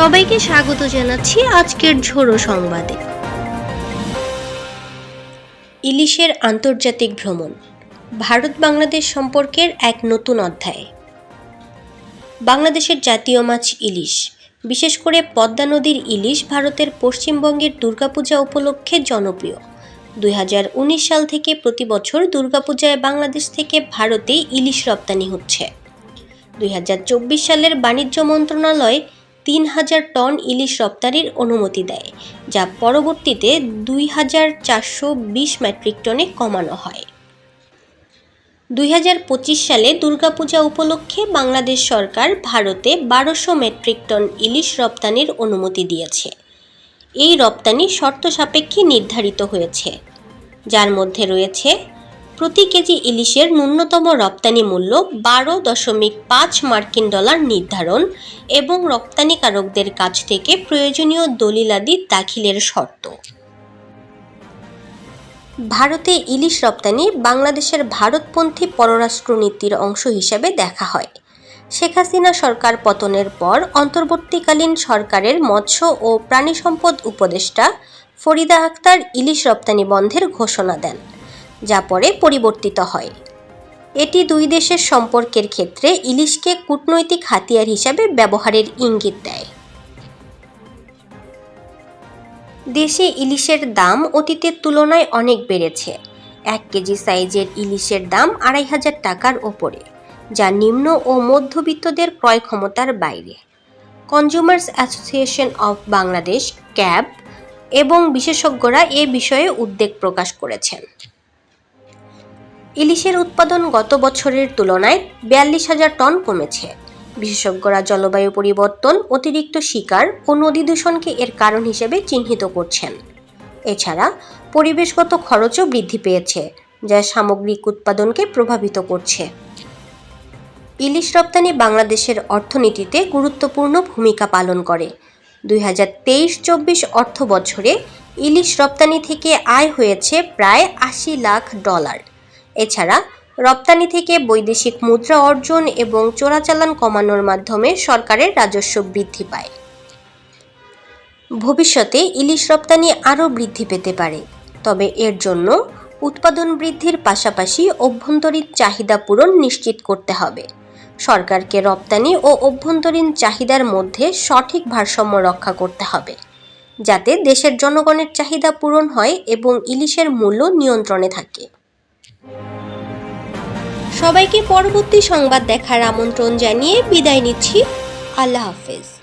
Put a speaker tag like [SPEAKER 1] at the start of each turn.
[SPEAKER 1] সবাইকে স্বাগত জানাচ্ছি আজকের ঝোড়ো সংবাদে। ইলিশের আন্তর্জাতিক ভ্রমণ ভারত বাংলাদেশ সম্পর্কের এক নতুন অধ্যায়। বাংলাদেশের জাতীয় মাছ ইলিশ, বিশেষ করে পদ্মা নদীর ইলিশ ভারতের পশ্চিমবঙ্গের দুর্গাপূজা উপলক্ষে জনপ্রিয়। দুই হাজার উনিশ সাল থেকে প্রতি বছর দুর্গাপূজায় বাংলাদেশ থেকে ভারতে ইলিশ রপ্তানি হচ্ছে। দুই হাজার চব্বিশ সালের বাণিজ্য মন্ত্রণালয় তিন হাজার টন ইলিশ রপ্তানির অনুমতি দেয়, যা পরবর্তীতে দুই হাজার চারশো বিশ মেট্রিক টনে কমানো হয়। দুই হাজার পঁচিশ সালে দুর্গাপূজা উপলক্ষে বাংলাদেশ সরকার ভারতে বারোশো মেট্রিক টন ইলিশ রপ্তানির অনুমতি দিয়েছে। এই রপ্তানি শর্ত সাপেক্ষে নির্ধারিত হয়েছে, যার মধ্যে রয়েছে প্রতি কেজি ইলিশের ন্যূনতম রপ্তানি মূল্য বারো দশমিক পাঁচ মার্কিন ডলার নির্ধারণ এবং রপ্তানিকারকদের কাছ থেকে প্রয়োজনীয় দলিলাদি দাখিলের শর্ত। ভারতে ইলিশ রপ্তানি বাংলাদেশের ভারতপন্থী পররাষ্ট্রনীতির অংশ হিসেবে দেখা হয়। শেখ হাসিনা সরকার পতনের পর অন্তর্বর্তীকালীন সরকারের মৎস্য ও প্রাণী সম্পদ উপদেষ্টা ফরিদা আক্তার ইলিশ রপ্তানি বন্ধের ঘোষণা দেন। যা পরে পরিবর্তিত হয়। এটি দুই দেশের সম্পর্কের ক্ষেত্রে ইলিশকে কূটনৈতিক হাতিয়ার হিসাবে ব্যবহারের ইঙ্গিত দেয়। দেশে ইলিশের দাম অতীতের তুলনায় অনেক বেড়েছে। এক কেজি সাইজের ইলিশের দাম আড়াই হাজার টাকার ওপরে, যা নিম্ন ও মধ্যবিত্তদের ক্রয় ক্ষমতার বাইরে। Consumers association of Bangladesh CAB এবং বিশেষজ্ঞরা এ বিষয়ে উদ্বেগ প্রকাশ করেছেন। ইলিশের উৎপাদন গত বছরের তুলনায় বিয়াল্লিশ হাজার টন কমেছে। বিশেষজ্ঞরা জলবায়ু পরিবর্তন অতিরিক্ত শিকার ও নদী দূষণকে এর কারণ হিসেবে চিহ্নিত করছেন। এছাড়া পরিবেশগত খরচও বৃদ্ধি পেয়েছে, যা সামগ্রিক উৎপাদনকে প্রভাবিত করছে। ইলিশ রপ্তানি বাংলাদেশের অর্থনীতিতে গুরুত্বপূর্ণ ভূমিকা পালন করে। দুই হাজার তেইশ চব্বিশ অর্থ বছরে ইলিশ রপ্তানি থেকে আয় হয়েছে প্রায় আশি লাখ ডলার। এছাড়া রপ্তানি থেকে বৈদেশিক মুদ্রা অর্জন এবং চোরাচালান কমানোর মাধ্যমে সরকারের রাজস্ব বৃদ্ধি পায়। ভবিষ্যতে ইলিশ রপ্তানি আরও বৃদ্ধি পেতে পারে, তবে এর জন্য উৎপাদন বৃদ্ধির পাশাপাশি অভ্যন্তরীণ চাহিদা পূরণ নিশ্চিত করতে হবে। সরকারকে রপ্তানি ও অভ্যন্তরীণ চাহিদার মধ্যে সঠিক ভারসাম্য রক্ষা করতে হবে, যাতে দেশের জনগণের চাহিদা পূরণ হয় এবং ইলিশের মূল্য নিয়ন্ত্রণে থাকে। সবাইকে পরবর্তী সংবাদ দেখার আমন্ত্রণ জানিয়ে বিদায় নিচ্ছি। আল্লাহ হাফেজ।